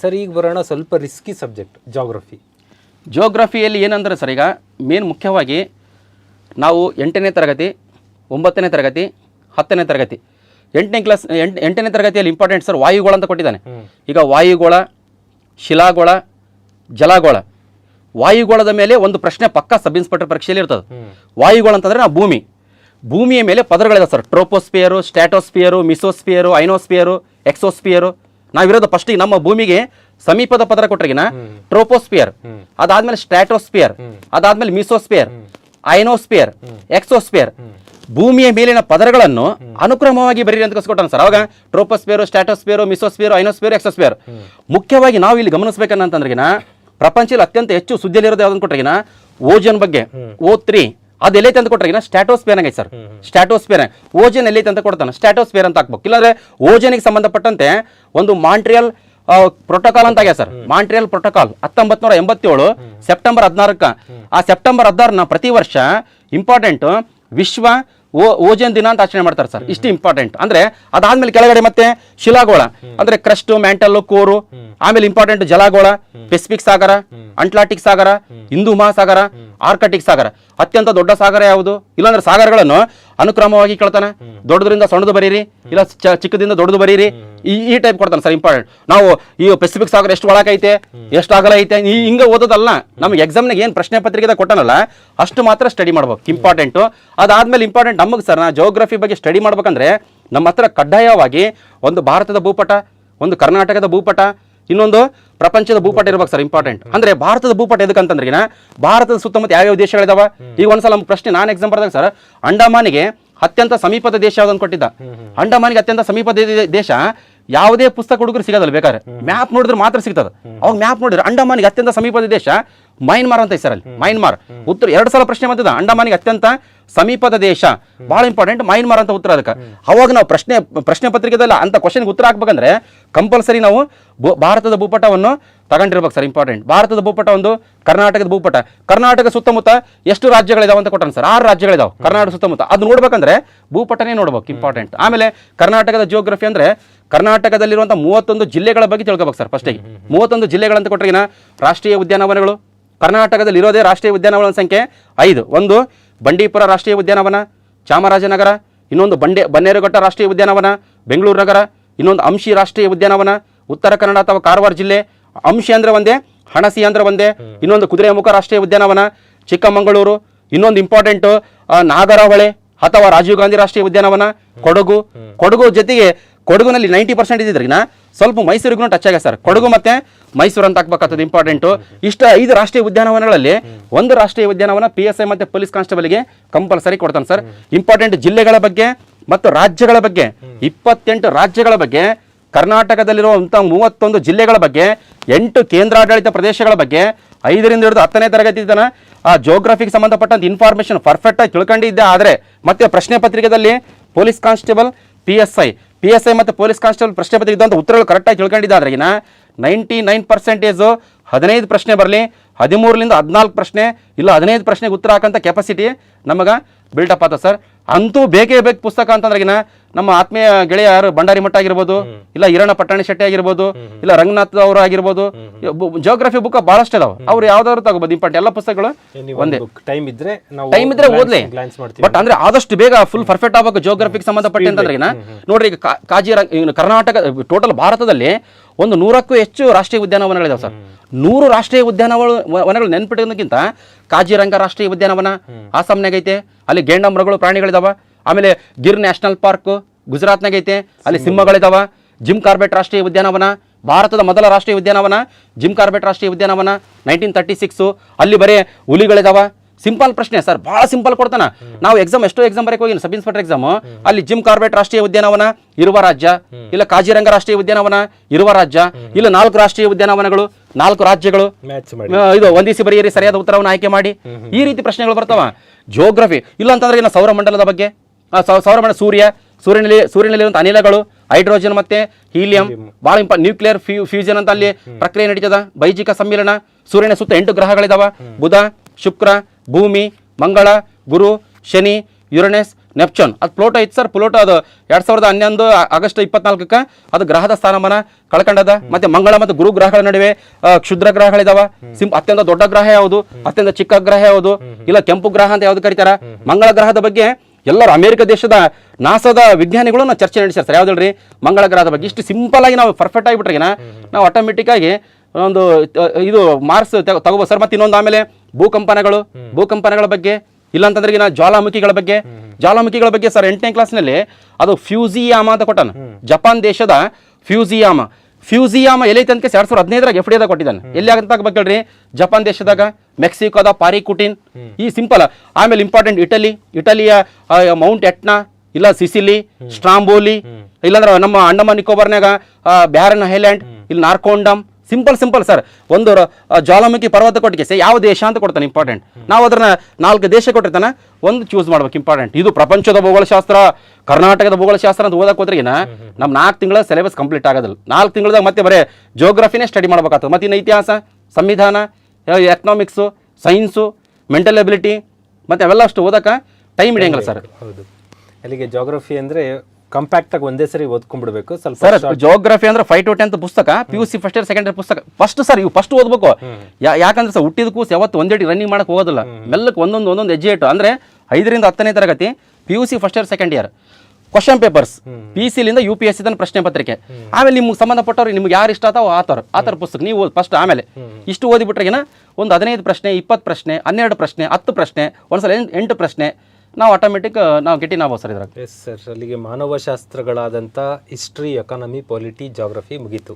Sir ಈಗ ಬರೋಣ ಸ್ವಲ್ಪ ರಿಸ್ಕಿ ಸಬ್ಜೆಕ್ಟ್ ಜೋಗ್ರಫಿ ಜೋಗ್ರಫಿಯಲ್ಲಿ ಏನಂದ್ರೆ ಸರ್ ಈಗ ಮೇನ್ ಮುಖ್ಯವಾಗಿ ನಾವು ಎಂಟನೇ ತರಗತಿ ಒಂಬತ್ತನೇ ತರಗತಿ ಹತ್ತನೇ ತರಗತಿ. ಎಂಟನೇ ಕ್ಲಾಸ್ ಎಂಟು ಎಂಟನೇ ತರಗತಿಯಲ್ಲಿ ಇಂಪಾರ್ಟೆಂಟ್ ಸರ್ ವಾಯುಗೋಳ ಅಂತ ಕೊಟ್ಟಿದ್ದಾನೆ. ಈಗ ವಾಯುಗೋಳ ಶಿಲಾಗೋಳ ಜಲಗೋಳ. ವಾಯುಗೋಳದ ಮೇಲೆ ಒಂದು ಪ್ರಶ್ನೆ ಪಕ್ಕ ಸಬ್ ಇನ್ಸ್ಪೆಕ್ಟರ್ ಪರೀಕ್ಷೆಯಲ್ಲಿ ಇರ್ತದೆ. ವಾಯುಗೋಳ ಅಂತಂದರೆ ನಾವು ಭೂಮಿ. ಭೂಮಿಯ ಮೇಲೆ ಪದರಗಳಿದೆ ಸರ್ ಟ್ರೋಪೋಸ್ಪಿಯರು ಸ್ಟ್ಯಾಟೋಸ್ಪಿಯರು ಮಿಸೋಸ್ಪಿಯರು ಐನೋಸ್ಪಿಯರು ಎಕ್ಸೋಸ್ಪಿಯರು ನಾವಿರೋದು ಫಸ್ಟ್ ನಮ್ಮ ಭೂಮಿಗೆ ಸಮೀಪದ ಪದರ ಕೊಟ್ಟರೆಗಿನ? ಟ್ರೋಪೋಸ್ಪಿಯರ್. ಅದಾದ್ಮೇಲೆ ಸ್ಟ್ರಾಟೋಸ್ಪಿಯರ್. ಅದಾದ್ಮೇಲೆ ಮಿಸೋಸ್ಪಿಯರ್. Ionosphere exosphere. ಭೂಮಿಯ ಮೇಲಿನ ಪದರಗಳನ್ನು ಅನುಕ್ರಮವಾಗಿ ಬರೀರಿ ಅಂತ ಕಸ್ಕೊಟ್ಟಾನ ಸರ್. ಅವಾಗ troposphere stratosphere mesosphere ionosphere exosphere. ಮುಖ್ಯವಾಗಿ ನಾವು ಇಲ್ಲಿ ಗಮನಿಸ್ಬೇಕನ್ನಂತಂದ್ರಿಗಿನ ಪ್ರಪಂಚದಲ್ಲಿ ಅತ್ಯಂತ ಹೆಚ್ಚು ಸುದ್ದಿಯಲ್ಲಿರೋದು ಯಾವ್ದು ಕೊಟ್ಟರೆಗಿನ ಓಜನ್ ಬಗ್ಗೆ. O three. ಅದು ಎಲ್ಲೈತೆ ಅಂತ ಸ್ಟ್ಯಾಟೋಸ್ ಸ್ಟ್ಯಾಟೋಸ್ಪಿಯರ್ ಆಗೈತೆ ಸರ್ ಸ್ಟ್ಯಾಟೋಸ್ಪಿಯರ್ ಓಜನ್ ಎಲ್ಲೈತೆ ಅಂತ ಕೊಡ್ತಾನೆ? ಸ್ಟ್ಯಾಟೋಸ್ಪಿಯರ್ ಅಂತ ಹಾಕ್ಬೇಕು. ಇಲ್ಲಾಂದ್ರೆ ಓಜನಿಗೆ ಸಂಬಂಧಪಟ್ಟಂತೆ ಒಂದು ಮಾಂಟ್ರಿಯಲ್ ಪ್ರೋಟೋಕಾಲ್ ಅಂತ ಆಗ್ಯಾ ಸರ್ ಮಾಂಟ್ರಿಯಲ್ ಪ್ರೋಟೋಕಾಲ್ ಹತ್ತೊಂಬತ್ ನೂರ ಎಂಬತ್ತೇಳು ಸೆಪ್ಟೆಂಬರ್ ಹದಿನಾರಕ್ಕ. ಆ ಸೆಪ್ಟೆಂಬರ್ ಹದಿನಾರನ ಪ್ರತಿ ವರ್ಷ ಇಂಪಾರ್ಟೆಂಟ್ ವಿಶ್ವ ಓ ಓಜನ್ ದಿನ ಅಂತ ಆಚರಣೆ ಮಾಡ್ತಾರೆ ಸರ್ ಇಷ್ಟು ಇಂಪಾರ್ಟೆಂಟ್ ಅಂದ್ರೆ ಅದಾದ್ಮೇಲೆ ಕೆಳಗಡೆ ಮತ್ತೆ ಶಿಲಾಗೋಳ. ಅಂದ್ರೆ ಕ್ರಸ್ಟ್ ಮ್ಯಾಂಟಲ್ ಕೋರು ಆಮೇಲೆ ಇಂಪಾರ್ಟೆಂಟ್ ಜಲಗೋಳ ಪೆಸಿಫಿಕ್ ಸಾಗರ ಅಂಟ್ಲಾಂಟಿಕ್ ಸಾಗರ ಹಿಂದೂ ಮಹಾಸಾಗರ ಆರ್ಕಟಿಕ್ ಸಾಗರ. ಅತ್ಯಂತ ದೊಡ್ಡ ಸಾಗರ ಯಾವುದು? ಇಲ್ಲಾಂದ್ರೆ ಸಾಗರಗಳನ್ನು ಅನುಕ್ರಮವಾಗಿ ಕೇಳ್ತಾನೆ. ದೊಡ್ಡದ್ರಿಂದ ಸಣ್ಣದು ಬರೀರಿ ಇಲ್ಲ ಚಿಕ್ಕದಿಂದ ದೊಡ್ಡದು ಬರೀರಿ ಈ ಈ ಟೈಪ್ ಕೊಡ್ತಾನೆ ಸರ್ ಇಂಪಾರ್ಟೆಂಟ್ ನಾವು ಈ ಪೆಸಿಫಿಕ್ ಸಾಗರ ಎಷ್ಟು ಒಳಗೈತೆ ಎಷ್ಟು ಅಗಲ ಐತೆ ಈ ಹಿಂಗೆ ಓದೋದಲ್ಲ. ನಮ್ಗೆ ಎಕ್ಸಾಮ್ನಾಗ ಏನು ಪ್ರಶ್ನೆ ಪತ್ರಿಕೆ ಕೊಟ್ಟನಲ್ಲ ಅಷ್ಟು ಮಾತ್ರ ಸ್ಟಡಿ ಮಾಡ್ಬೇಕು ಇಂಪಾರ್ಟೆಂಟು ಅದಾದ್ಮೇಲೆ ಇಂಪಾರ್ಟೆಂಟ್ ನಮಗೆ ಸರ್ ನಾ ಜೋಗ್ರಫಿ ಬಗ್ಗೆ ಸ್ಟಡಿ ಮಾಡ್ಬೇಕಂದ್ರೆ ನಮ್ಮ ಹತ್ರ ಕಡ್ಡಾಯವಾಗಿ ಒಂದು ಭಾರತದ ಭೂಪಟ ಒಂದು ಕರ್ನಾಟಕದ ಭೂಪಟ ಇನ್ನೊಂದು ಪ್ರಪಂಚದ ಭೂಪಟ ಇರ್ಬೇಕು ಸರ್ ಇಂಪಾರ್ಟೆಂಟ್ ಅಂದ್ರೆ ಭಾರತದ ಭೂಪಟ ಎದಕ್ಕಂತಂದ್ರಿಗಿನ ಭಾರತದ ಸುತ್ತಮುತ್ತ ಯಾವ್ಯಾವ ದೇಶಗಳಿದಾವ? ಈಗ ಒಂದ್ಸಲ ನಮ್ಮ ಪ್ರಶ್ನೆ ನಾನು ಎಕ್ಸಾಮ್ ಬರ್ದಾಗ ಸರ್ ಅಂಡಮಾನಿಗೆ ಅತ್ಯಂತ ಸಮೀಪದ ದೇಶ ಯಾವ್ದನ್ನು ಕೊಟ್ಟಿದ್ದ? ಅಂಡಮಾನಿಗೆ ಅತ್ಯಂತ ಸಮೀಪದ ದೇಶ ಯಾವುದೇ ಪುಸ್ತಕ ಹುಡುಗರು ಸಿಗೋದಲ್ಲ ಬೇಕಾದ್ರೆ. ಮ್ಯಾಪ್ ನೋಡಿದ್ರೆ ಮಾತ್ರ ಸಿಗ್ತದೆ. ಅವಾಗ ಮ್ಯಾಪ್ ನೋಡಿದ್ರೆ ಅಂಡಮಾನಿಗೆ ಅತ್ಯಂತ ಸಮೀಪದ ದೇಶ ಮೈನ್ಮಾರ್ ಅಂತ ಹೆಸರಲ್ಲಿ ಸರ್ ಅಲ್ಲಿ ಮೈನ್ಮಾರ್ ಉತ್ತರ ಎರಡು ಸಲ ಪ್ರಶ್ನೆ ಬಂದಿದೆ. ಅಂಡಮಾನಿಗೆ ಅತ್ಯಂತ ಸಮೀಪದ ದೇಶ. ಬಹಳ ಇಂಪಾರ್ಟೆಂಟ್ ಮೈನ್ಮಾರ್ ಅಂತ ಉತ್ತರ ಅದಕ್ಕೆ. ಅವಾಗ ನಾವು ಪ್ರಶ್ನೆ ಪ್ರಶ್ನೆ ಪತ್ರಿಕೆದಲ್ಲ ಅಂತ ಕ್ವಶನ್ಗೆ ಉತ್ತರ ಹಾಕ್ಬೇಕಂದ್ರೆ ಕಂಪಲ್ಸರಿ ನಾವು ಭಾರತದ ಭೂಪಟವನ್ನು ತಗೊಂಡಿರ್ಬೇಕು ಸರ್ ಇಂಪಾರ್ಟೆಂಟ್ ಭಾರತದ ಭೂಪಟ ಒಂದು ಕರ್ನಾಟಕದ ಭೂಪಟ. ಕರ್ನಾಟಕ ಸುತ್ತಮುತ್ತ ಎಷ್ಟು ರಾಜ್ಯಗಳಿದಾವೆ ಅಂತ ಕೊಟ್ಟರೆ ಸರ್ ಆರು ರಾಜ್ಯಗಳಿದಾವೆ ಕರ್ನಾಟಕ ಸುತ್ತಮುತ್ತ. ಅದು ನೋಡ್ಬೇಕಂದ್ರೆ ಭೂಪಟನೇ ನೋಡ್ಬೇಕು ಇಂಪಾರ್ಟೆಂಟ್ ಆಮೇಲೆ ಕರ್ನಾಟಕದ ಜಿಯೋಗ್ರಫಿ ಅಂದ್ರೆ ಕರ್ನಾಟಕದಲ್ಲಿರುವಂಥ ಮೂವತ್ತೊಂದು ಜಿಲ್ಲೆಗಳ ಬಗ್ಗೆ ತಿಳ್ಕೊಬೇಕು ಸರ್ ಫಸ್ಟಿಗೆ ಮೂವತ್ತೊಂದು ಜಿಲ್ಲೆಗಳಂತ ಕೊಟ್ಟರೆ ರಾಷ್ಟ್ರೀಯ ಉದ್ಯಾನವನಗಳು ಕರ್ನಾಟಕದಲ್ಲಿ ಇರೋದೇ ರಾಷ್ಟ್ರೀಯ ಉದ್ಯಾನವನ ಸಂಖ್ಯೆ ಐದು. ಒಂದು ಬಂಡೀಪುರ ರಾಷ್ಟ್ರೀಯ ಉದ್ಯಾನವನ ಚಾಮರಾಜನಗರ ಇನ್ನೊಂದು ಬಂಡೆ ಬನ್ನೇರುಘಟ್ಟ ರಾಷ್ಟ್ರೀಯ ಉದ್ಯಾನವನ ಬೆಂಗಳೂರು ನಗರ ಇನ್ನೊಂದು ಅಂಶಿ ರಾಷ್ಟ್ರೀಯ ಉದ್ಯಾನವನ ಉತ್ತರ ಕನ್ನಡ ಅಥವಾ ಕಾರವಾರ ಜಿಲ್ಲೆ ಅಂಶಿ ಅಂದ್ರೆ ಒಂದೇ ಹಣಸಿ ಅಂದ್ರೆ ಒಂದೇ ಇನ್ನೊಂದು ಕುದುರೆಮುಖ ರಾಷ್ಟ್ರೀಯ ಉದ್ಯಾನವನ ಚಿಕ್ಕಮಗಳೂರು ಇನ್ನೊಂದು ಇಂಪಾರ್ಟೆಂಟ್ ನಾಗರಹೊಳೆ ಅಥವಾ ರಾಜೀವ್ ಗಾಂಧಿ ರಾಷ್ಟ್ರೀಯ ಉದ್ಯಾನವನ ಕೊಡಗು. ಕೊಡಗು ಜೊತೆಗೆ ಕೊಡಗುನಲ್ಲಿ ನೈಂಟಿ ಪರ್ಸೆಂಟ್ ಇದ್ದಿದ್ರಿನ ಸ್ವಲ್ಪ ಮೈಸೂರಿಗೂ ಟಚ್ ಆಗಿದೆ ಸರ್. ಕೊಡಗು ಮತ್ತೆ ಮೈಸೂರು ಅಂತ ಹಾಕ್ಬೇಕಾಗ್ತದೆ ಇಂಪಾರ್ಟೆಂಟು ಇಷ್ಟ ಐದು ರಾಷ್ಟ್ರೀಯ ಉದ್ಯಾನವನಗಳಲ್ಲಿ ಒಂದು ರಾಷ್ಟ್ರೀಯ ಉದ್ಯಾನವನ ಪಿ ಎಸ್ ಐ ಮತ್ತೆ ಪೊಲೀಸ್ ಕಾನ್ಸ್ಟೇಬಲ್ಗೆ ಕಂಪಲ್ಸರಿ ಕೊಡ್ತಾನೆ ಸರ್. ಇಂಪಾರ್ಟೆಂಟ್ ಜಿಲ್ಲೆಗಳ ಬಗ್ಗೆ ಮತ್ತು ರಾಜ್ಯಗಳ ಬಗ್ಗೆ. ಇಪ್ಪತ್ತೆಂಟು ರಾಜ್ಯಗಳ ಬಗ್ಗೆ, ಕರ್ನಾಟಕದಲ್ಲಿರುವಂಥ ಮೂವತ್ತೊಂದು ಜಿಲ್ಲೆಗಳ ಬಗ್ಗೆ, ಎಂಟು ಕೇಂದ್ರಾಡಳಿತ ಪ್ರದೇಶಗಳ ಬಗ್ಗೆ, ಐದರಿಂದ ಹಿಡಿದು ಹತ್ತನೇ ತರಗತಿ ತನ ಆ ಜೋಗ್ರಫಿಗೆ ಸಂಬಂಧಪಟ್ಟಂತ ಇನ್ಫಾರ್ಮೇಷನ್ ಪರ್ಫೆಕ್ಟ್ ಆಗಿ ತಿಳ್ಕೊಂಡಿದ್ದೆ. ಆದರೆ ಮತ್ತೆ ಪ್ರಶ್ನೆ ಪತ್ರಿಕೆಯಲ್ಲಿ police constable P S I P S I ಮತ್ತು ಪೊಲೀಸ್ ಕಾನ್ಸ್ಟೇಬಲ್ ಪ್ರಶ್ನೆ ಪತ್ರಿಕೆ ಇದ್ದಂಥ ಉತ್ತರಗಳು ಕರೆಕ್ಟಾಗಿ ಈಗ ನೈಂಟಿ ನೈನ್ ಪರ್ಸೆಂಟೇಜು ಹದಿನೈದು ಪ್ರಶ್ನೆ ಬರಲಿ, ಹದಿಮೂರರಿಂದ ಹದಿನಾಲ್ಕು ಪ್ರಶ್ನೆ, ಇಲ್ಲ ಹದಿನೈದು ಪ್ರಶ್ನೆಗೆ ಉತ್ತರ ಹಾಕೋಂಥ ಕೆಪಾಸಿಟಿ ನಮಗೆ ಬಿಲ್ಡಪ್ ಆತ ಸರ್ ಅಂತೂ ಬೇಕೇ ಬೇಕು ಪುಸ್ತಕ ಅಂತಂದ್ರೆಗಿನ ನಮ್ಮ ಆತ್ಮೀಯ ಗೆಳೆಯ ಯಾರು? ಭಂಡಾರಿ ಮಠ ಆಗಿರ್ಬೋದು ಇಲ್ಲ ಹಿರಣ ಪಟ್ಟಣ ಶೆಟ್ಟಿ ಆಗಿರ್ಬೋದು ಇಲ್ಲ ರಂಗನಾಥ್ ಅವರು ಆಗಿರ್ಬೋದು ಜೋಗ್ರಫಿ ಬುಕ್ ಬಹಳಷ್ಟು ಅದಾವ ಅವ್ರು ಯಾವ್ದಾದ್ರು ತಗೋಬಹುದು ಇಂಪಾರ್ಟೆಂಟ್ ಎಲ್ಲ ಪುಸ್ತಕಗಳು ಒಂದೇ ಟೈಮ್ ಇದ್ರೆ ಟೈಮ್ ಇದ್ರೆ ಓದ್ಲಿ. ಬಟ್ ಅಂದ್ರೆ ಆದಷ್ಟು ಬೇಗ ಫುಲ್ ಪರ್ಫೆಕ್ಟ್ ಆಗಬೇಕು ಜೋಗ್ರಫಿಗೆ ಸಂಬಂಧಪಟ್ಟ ಅಂತಂದ್ರೆ ಈಗ ನೋಡ್ರಿ ಈಗ ಕಾ- ಕಾಜಿರ ಇವ್ನು ಕರ್ನಾಟಕ ಟೋಟಲ್ ಭಾರತದಲ್ಲಿ ಒಂದು ನೂರಕ್ಕೂ ಹೆಚ್ಚು ರಾಷ್ಟ್ರೀಯ ಉದ್ಯಾನವನಗಳಿದಾವೆ ಸರ್. ನೂರು ರಾಷ್ಟ್ರೀಯ ಉದ್ಯಾನವನ ವನಗಳು ನೆನ್ಪಿಟ್ಟೋದಕ್ಕಿಂತ ಕಾಜಿರಂಗ ರಾಷ್ಟ್ರೀಯ ಉದ್ಯಾನವನ ಆಸಾಮ್ನಾಗೈತೆ ಅಲ್ಲಿ ಅಲ್ಲಿ ಗೇಂಡಮೃಗಗಳು ಪ್ರಾಣಿಗಳಿದಾವ. ಆಮೇಲೆ ಗಿರ್ ನ್ಯಾಷನಲ್ ಪಾರ್ಕ್ ಗುಜರಾತ್ನಾಗ ಐತೆ ಅಲ್ಲಿ ಸಿಂಹಗಳಿದಾವ. ಜಿಮ್ ಕಾರ್ಬೆಟ್ ರಾಷ್ಟ್ರೀಯ ಉದ್ಯಾನವನ ಭಾರತದ ಮೊದಲ ರಾಷ್ಟ್ರೀಯ ಉದ್ಯಾನವನ ಜಿಮ್ ಕಾರ್ಬೆಟ್ ರಾಷ್ಟ್ರೀಯ ಉದ್ಯಾನವನ ನೈನ್ಟೀನ್ ತರ್ಟಿ ಸಿಕ್ಸು. ಅಲ್ಲಿ ಬರೀ ಹುಲಿಗಳಿದಾವ. ಸಿಂಪಲ್ ಪ್ರಶ್ನೆ ಸರ್ ಭಾಳ ಸಿಂಪಲ್ ಕೊಡ್ತಾನ. ನಾವು ಎಕ್ಸಾಮ್ ಎಷ್ಟೋ ಎಕ್ಸಾಮ್ ಬರಕ್ಕೆ ಹೋಗಿ ಸಬ್ ಇನ್ಸ್ಪೆಕ್ಟರ್ ಎಕ್ಸಾಮ್ ಅಲ್ಲಿ ಜಿಮ್ ಕಾರ್ಬೆಟ್ ರಾಷ್ಟ್ರೀಯ ಉದ್ಯಾನವನ ಇರುವ ರಾಜ್ಯ. ಇಲ್ಲ ಕಾಜಿರಂಗ ರಾಷ್ಟ್ರೀಯ ಉದ್ಯಾನವನ ಇರುವ ರಾಜ್ಯ. ಇಲ್ಲ ನಾಲ್ಕು ರಾಷ್ಟ್ರೀಯ ಉದ್ಯಾನವನಗಳು ನಾಲ್ಕು ರಾಜ್ಯಗಳು. ಇದು ಒಂದಿಸಿ ಬರೆಯಿರಿ ಸರಿಯಾದ ಉತ್ತರವನ್ನು ಆಯ್ಕೆ ಮಾಡಿ. ಈ ರೀತಿ ಪ್ರಶ್ನೆಗಳು ಬರ್ತಾವ. ಜಿಯೋಗ್ರಫಿ ಇಲ್ಲ ಅಂತಂದ್ರೆ ಇನ್ನು ಸೌರಮಂಡಲದ ಬಗ್ಗೆ? ಸೌರಮಂಡಲ ಸೂರ್ಯ ಸೂರ್ಯನಲ್ಲಿ ಸೂರ್ಯನಲ್ಲಿರುವಂಥ ಅನಿಲಗಳು ಹೈಡ್ರೋಜನ್ ಮತ್ತೆ ಹೀಲಿಯಂ ಭಾಳ ಇಂಪ ನ್ಯೂಕ್ಲಿಯರ್ ಫ್ಯೂ ಫ್ಯೂಷನ್ ಅಂತ ಅಲ್ಲಿ ಪ್ರಕ್ರಿಯೆ ನಡೀತದ. ಬೈಜಿಕ ಸಮ್ಮಿಲನ ಸೂರ್ಯನ ಸುತ್ತ ಎಂಟು ಗ್ರಹಗಳಿದಾವ. ಬುಧ ಶುಕ್ರ ಭೂಮಿ ಮಂಗಳ ಗುರು ಶನಿ ಯುರನೆಸ್ ನೆಪ್ಚೂನ್. ಅದು ಪ್ಲೋಟೋ ಇತ್ತು ಸರ್ ಪ್ಲೋಟೋ ಅದು ಎರಡ್ ಸಾವಿರದ ಹನ್ನೊಂದು ಆಗಸ್ಟ್ ಇಪ್ಪತ್ನಾಲ್ಕಕ್ಕೆ ಅದು ಗ್ರಹದ ಸ್ಥಾನಮಾನ ಕಳ್ಕೊಂಡದ ಮತ್ತೆ ಮಂಗಳ ಮತ್ತು ಗುರು ಗ್ರಹಗಳ ನಡುವೆ ಕ್ಷುದ್ರ ಗ್ರಹಗಳಿದಾವ. ಸಿಂ ಅತ್ಯಂತ ದೊಡ್ಡ ಗ್ರಹ ಯಾವುದು? ಅತ್ಯಂತ ಚಿಕ್ಕ ಗ್ರಹ ಯಾವುದು? ಇಲ್ಲ ಕೆಂಪು ಗ್ರಹ ಅಂತ ಯಾವ್ದು ಕರೀತಾರ? ಮಂಗಳ ಗ್ರಹದ ಬಗ್ಗೆ ಎಲ್ಲರೂ ಅಮೆರಿಕ ದೇಶದ ನಾಸಾದ ವಿಜ್ಞಾನಿಗಳು ನಾವು ಚರ್ಚೆ ಯಾವ್ದು ಹೇಳ್ರಿ? ಮಂಗಳ ಗ್ರಹದ ಬಗ್ಗೆ ಇಷ್ಟು ಸಿಂಪಲ್ ಆಗಿ ನಾವು ಪರ್ಫೆಕ್ಟ್ ಆಗಿಬಿಟ್ರೆಗಿನ ನಾವು ಆಟೋಮೆಟಿಕ್ ಆಗಿ ಒಂದು ಇದು ಮಾರ್ಸ್ ತಗೋಬೋದು. ಸರ್ ಮತ್ತೆ ಇನ್ನೊಂದು ಆಮೇಲೆ ಭೂಕಂಪನಗಳು ಭೂಕಂಪನಗಳ ಬಗ್ಗೆ ಇಲ್ಲಾಂತಂದ್ರೆ ಜ್ವಾಲಾಮುಖಿಗಳ ಬಗ್ಗೆ. ಜ್ವಾಲಾಮುಖಿಗಳ ಬಗ್ಗೆ ಸರ್ ಎಂಟನೇ ಕ್ಲಾಸ್ನಲ್ಲಿ ಅದು ಫ್ಯೂಸಿಯಾಮ ಅಂತ ಕೊಟ್ಟಾನ. ಜಪಾನ್ ದೇಶದ ಫ್ಯೂಸಿಯಾಮ ಫ್ಯೂಸಿಯಾಮ ಎಲ್ಲೈತೆ ಅಂತ ಎರಡ್ ಸಾವಿರದ ಹದಿನೈದರಾಗ ಎಫ್ ಡಿ ಕೊಟ್ಟಿದ್ದಾನೆ. ಎಲ್ಲಿ ಆಗಂತ ಬಗ್ಗೆ ಜಪಾನ್ ದೇಶದಾಗ ಮೆಕ್ಸಿಕೋದ ಪಾರಿಕುಟಿನ್. ಈ ಸಿಂಪಲ್ ಆಮೇಲೆ ಇಂಪಾರ್ಟೆಂಟ್ ಇಟಲಿ ಇಟಲಿಯ ಮೌಂಟ್ ಎಟ್ನಾ ಇಲ್ಲ ಸಿಸಿಲಿ ಸ್ಟ್ರಾಂಬೋಲಿ ಇಲ್ಲಾಂದ್ರೆ ನಮ್ಮ ಅಂಡಮಾನ್ ನಿಕೋಬಾರ್ನಾಗ ಬ್ಯಾರನ್ ಹೈಲ್ಯಾಂಡ್ ಇಲ್ಲಿ ನಾರ್ಕೋಂಡಮ್ ಸಿಂಪಲ್ ಸಿಂಪಲ್ ಸರ್ ಒಂದು ಜ್ವಾಲಾಮುಖಿ ಪರ್ವತ ಕೊಟ್ಟಿಗೆ ಯಾವ ದೇಶ ಅಂತ ಕೊಡ್ತಾನೆ ಇಂಪಾರ್ಟೆಂಟ್ ನಾವು ಅದನ್ನ ನಾಲ್ಕು ದೇಶ ಕೊಟ್ಟಿರ್ತಾನೆ, ಒಂದು ಚೂಸ್ ಮಾಡ್ಬೇಕು ಇಂಪಾರ್ಟೆಂಟ್ ಇದು ಪ್ರಪಂಚದ ಭೂಗೋಳಶಾಸ್ತ್ರ, ಕರ್ನಾಟಕದ ಭೂಗೋಳಶಾಸ್ತ್ರ ಅಂತ ಓದಕ್ಕೆ ಹೋದ್ರಿಗಿನ ನಮ್ಮ ನಾಲ್ಕು ತಿಂಗಳ ಸಿಲೆಬಸ್ ಕಂಪ್ಲೀಟ್ ಆಗೋದಿಲ್ಲ. ನಾಲ್ಕು ತಿಂಗಳದಾಗ ಮತ್ತೆ ಬರೀ ಜೋಗ್ರಫಿನೇ ಸ್ಟಡಿ ಮಾಡ್ಬೇಕಾಗ್ತದೆ. ಮತ್ತೆ ಇನ್ನು ಇತಿಹಾಸ, ಸಂವಿಧಾನ ಎಕನಾಮಿಕ್ಸು ಸೈನ್ಸು ಮೆಂಟಲ್ ಎಬಿಲಿಟಿ ಮತ್ತು ಅವೆಲ್ಲ ಅಷ್ಟು ಓದಕ್ಕೆ ಟೈಮ್ ಹಿಡಿಯಂಗಿಲ್ಲ ಸರ್ ಹೌದು. ಅಲ್ಲಿಗೆ ಜೋಗ್ರಫಿ ಅಂದ್ರೆ ಕಾಂಪ್ಯಾಕ್ಟ್ ಆಗಿ ಒಂದೇ ಸರಿ ಓದ್ಕೊಂಡ್ಬಿಡ್ಬೇಕು. ಸ್ವಲ್ಪ ಸರ್ ಜೋಗ್ರಫಿ ಅಂದ್ರೆ ಫೈವ್ ಟು ಟೆಂತ್ ಪುಸ್ತಕ P U C first year second year ಪುಸ್ತಕ. ಫಸ್ಟ್ ಸರ್ ಇವು ಫಸ್ಟ್ ಓದ್ಬೇಕು. ಯಾಕಂದ್ರೆ ಸರ್ ಹುಟ್ಟಿದ ಕೂಸು ಯಾವತ್ತು ಒಂದೇಟಿ ರನ್ನಿಂಗ್ ಮಾಡಕ್ಕೆ ಹೋಗೋದಿಲ್ಲ. ಮೆಲ್ಲಕ್ಕೆ ಒಂದೊಂದು ಒಂದೊಂದು ಹೆಜ್ಜೆ ಇಟ್ಟು ಅಂದ್ರೆ ಐದರಿಂದ ಹತ್ತನೇ ತರಗತಿ P U C first year second year question papers P ಸಿಲಿಂದ U P S C ತನಕ ಪ್ರಶ್ನೆ ಪತ್ರಿಕೆ. ಆಮೇಲೆ ನಿಮ್ಗೆ ಸಂಬಂಧಪಟ್ಟವ್ರು ನಿಮ್ಗೆ ಯಾರು ಇಷ್ಟ ಆತಾವ ಆತರ ಆ ಥರ ಪುಸ್ತಕ ನೀವು ಫಸ್ಟ್ ಆಮೇಲೆ. ಇಷ್ಟು ಓದಿಬಿಟ್ರೆಗಿನ ಒಂದು ಹದಿನೈದು ಪ್ರಶ್ನೆ ಇಪ್ಪತ್ತು ಪ್ರಶ್ನೆ ಹನ್ನೆರಡು ಪ್ರಶ್ನೆ ಹತ್ತು ಪ್ರಶ್ನೆ ಒಂದ್ಸಲ ಎಂಟು ಪ್ರಶ್ನೆ. ನಾವು ಆಟೋಮೆಟಿಕ್ ನಾವು ಗೆಟಿನ್ ಆಗ್ಬೋದು ಸರ್ ಇದ್ರಾಗ. ಎಸ್ ಸರ್ ಅಲ್ಲಿಗೆ ಮಾನವಶಾಸ್ತ್ರಗಳಾದಂಥ ಹಿಸ್ಟ್ರಿ ಎಕಾನಮಿ ಪಾಲಿಟಿ ಜಾಗ್ರಫಿ ಮುಗೀತು.